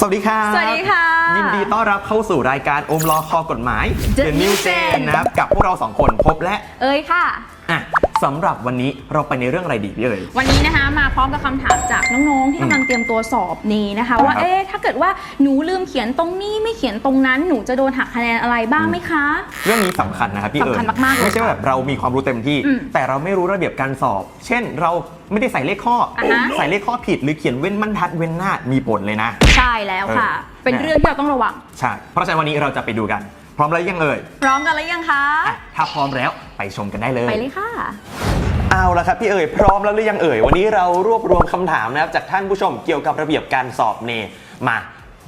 สวัสดีครับสวัสดีค่ะ ยินดีต้อนรับเข้าสู่รายการอมรอคอกฎหมาย The New New Gen Gen นะครับ กับพวกเราสองคนพบและ เอ้ยค่ะ อะสำหรับวันนี้เราไปในเรื่องอะไรดีพี่เอ๋ย วันนี้นะคะมาพร้อมกับคำถามจากน้องๆ ที่กำลังเตรียมตัวสอบนี้นะคะ ว่าครับเอ๊ะถ้าเกิดว่าหนูลืมเขียนตรงนี้ไม่เขียนตรงนั้นหนูจะโดนหักคะแนนอะไรบ้างไหมคะ เรื่องนี้สำคัญนะครับพี่เอ๋ยสำคัญมากๆเลยไม่ใช่ว่าแบบเรามีความรู้เต็มที่ อืมแต่เราไม่รู้ระเบียบการสอบ เช่น เราไม่ได้ใส่เลขข้ออาฮะ ใส่เลขข้อผิดหรือเขียนเว้นบรรทัดเว้นหน้ามีผลเลยนะ ใช่แล้วค่ะ เออ เป็นเรื่องที่เราต้องระวัง ใช่เพราะฉะนั้นวันนี้เราจะไปดูกัน พร้อมแล้วยังเอ่ยพร้อมกันแล้วยังคะ อะ ถ้าพร้อมแล้วไปชมกันได้เลย ไปเลยค่ะ เอาละครับพี่เอ๋ยพร้อมแล้วหรือยังเอ่ย วันนี้เรารวบรวมคำถามนะครับจากท่านผู้ชมเกี่ยวกับระเบียบการสอบเนมา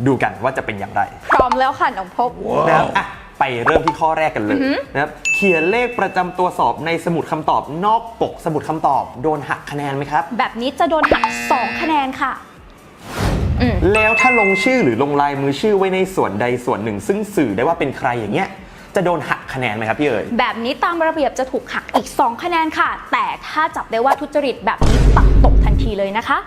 ดูกันว่าจะเป็นอย่างไรพร้อมแล้วค่ะน้องพบ นะครับอะไปเริ่มที่ข้อแรกกันเลยอือหือ นะครับเขียนเลขประจำตัวสอบในสมุดคำตอบนอกปกสมุดคำตอบโดนหักคะแนนไหมครับ แบบนี้จะโดนหัก2คะแนนค่ะ อืมแล้วถ้าลงชื่อหรือลงลายมือชื่อไว้ในส่วนใดส่วนหนึ่ง ซึ่งสื่อได้ว่าเป็นใครอย่างเงี้ย จะโดนหัก คะแนนไหมครับพี่เอ๋ยแบบนี้ตามระเบียบจะถูกหักอีก 2 คะแนนค่ะ แต่ถ้าจับได้ว่าทุจริตแบบนี้ตัดตกทันทีเลยนะคะ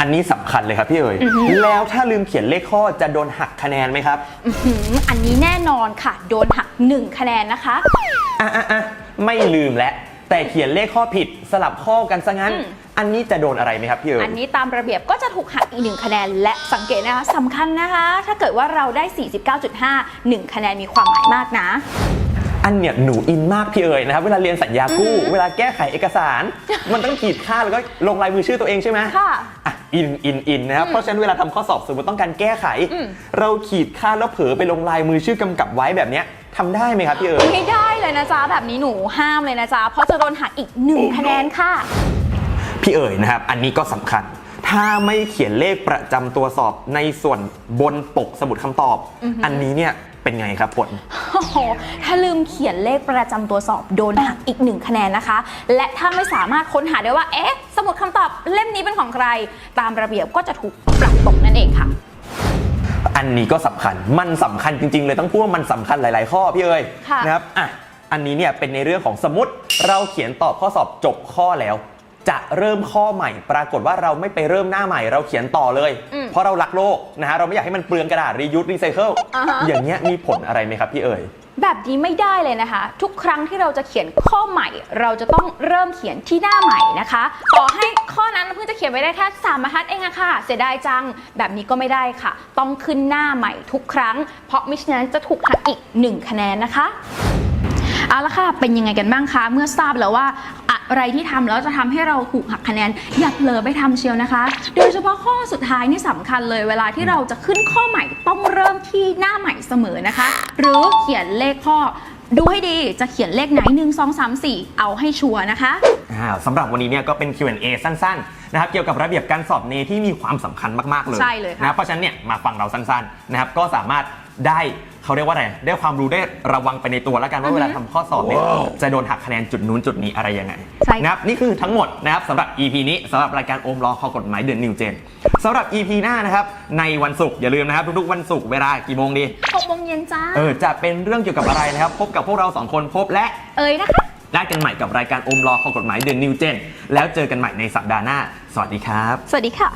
อันนี้สำคัญเลยครับพี่เอ๋ยแล้วถ้าลืมเขียนเลขข้อจะโดนหักคะแนนไหมครับอื้อหืออันนี้แน่นอนค่ะ โดนหัก 1 คะแนนนะคะอะอะอะไม่ลืมแล้วแต่เขียนเลขข้อผิดสลับข้อกันซะงั้น อืมอันนี้จะโดนอะไรไหมครับพี่เอ๋ยอันนี้ตามระเบียบก็จะถูกหักอีก1คะแนน และสังเกตนะคะสำคัญนะคะ ถ้าเกิดว่าเราได้ 49.5 1 คะแนนมีความหมายมากนะอันเนี้ยหนูอินมากพี่เอ๋ยนะครับเวลาเรียนสัญญากู้ เวลาแก้ไขเอกสาร มันต้องขีดค่าแล้วก็ลงลายมือชื่อตัวเองใช่ไหมค่ะอะอินอินอินนะครับเพราะฉะนั้นเวลาทำข้อสอบสมมติต้องการแก้ไขอืมเราขีดค่าแล้วเผลอไปลงลายมือชื่อกำกับไว้แบบเนี้ยทำได้ไหมครับพี่เอ๋ยไม่ได้เลยนะจ๊ะแบบนี้หนูห้ามเลยนะจ๊ะเพราะจะโดนหักอีก1คะแนนค่ะ พี่เอ๋ยนะครับ อันนี้ก็สำคัญ ถ้าไม่เขียนเลขประจำตัวสอบในส่วนบนปกสมุดคำตอบ อันนี้เนี่ยเป็นไงครับผลโอ้โห ถ้าลืมเขียนเลขประจำตัวสอบโดนหักอีกหนึ่งคะแนนนะคะ และถ้าไม่สามารถค้นหาได้ว่า เอ๊ะ สมุดคำตอบเล่มนี้เป็นของใคร ตามระเบียบก็จะถูกปรับตกนั่นเองค่ะ อันนี้ก็สำคัญ มันสำคัญจริง ๆ เลยต้องพูดว่ามันสำคัญหลาย ๆ ข้อพี่เอ๋ยค่ะนะครับ อะ อันนี้เนี่ยเป็นในเรื่องของสมมติเราเขียนตอบข้อสอบจบข้อแล้ว จะเริ่มข้อใหม่ ปรากฏว่าเราไม่ไปเริ่มหน้าใหม่เราเขียนต่อเลย อืมเพราะเรารักโลกนะฮะเราไม่อยากให้มันเปลืองกระดาษรียูสรีไซเคิลอ่าฮะ อย่างเงี้ยมีผลอะไรไหมครับพี่เอ๋ย แบบนี้ไม่ได้เลยนะคะ ทุกครั้งที่เราจะเขียนข้อใหม่ เราจะต้องเริ่มเขียนที่หน้าใหม่นะคะต่อให้ข้อนั้นเพิ่งจะเขียนไปได้แค่สามบรรทัดเองอะค่ะ เสียดายจัง แบบนี้ก็ไม่ได้ค่ะ ต้องขึ้นหน้าใหม่ทุกครั้ง เพราะมิฉะนั้นจะถูกหักอีก 1 คะแนนนะคะ เอาละค่ะ เป็นยังไงกันบ้างคะ เมื่อทราบแล้วว่า อะไรที่ทำแล้วจะทำให้เราถูกหักคะแนนอย่าเผลอไปทำเชียวนะคะ โดยเฉพาะข้อสุดท้ายนี่สำคัญเลย เวลาที่เราจะขึ้นข้อใหม่ต้องเริ่มที่หน้าใหม่เสมอนะคะ หรือเขียนเลขข้อดูให้ดีจะเขียนเลขไหน 1 2 3 4 เอาให้ชัวร์นะคะอ่าสำหรับวันนี้เนี่ยก็เป็น Q&A สั้นๆนะครับเกี่ยวกับระเบียบการสอบเนที่มีความสำคัญมากๆเลยใช่เลยค่ะนะเพราะฉะนั้นเนี่ยมาฟังเราสั้นๆนะครับก็สามารถ ได้เขาเรียกว่าอะไรได้ความรู้ได้ระวังไปในตัวแล้วกันว่าเวลาทำข้อสอบเนี่ยจะโดนหักคะแนนจุดนู้นจุดนี้อะไรยังไงใช่ค่ะ นะครับนี่คือทั้งหมดนะครับสำหรับ EP นี้สำหรับรายการโอมรอข้อกฎหมายเดือนนิวเจนสำหรับ EP หน้านะครับในวันศุกร์อย่าลืมนะครับทุกๆวันศุกร์เวลากี่โมงดี6โมงเย็นจ้า เออจะเป็นเรื่องเกี่ยวกับอะไรนะครับพบกับพวกเราสองคนพบและ เอ้ยนะคะ ได้กันใหม่กับรายการอมรอข้อกฎหมายเดือนนิวเจน แล้วเจอกันใหม่ในสัปดาห์หน้า สวัสดีครับ สวัสดีค่ะ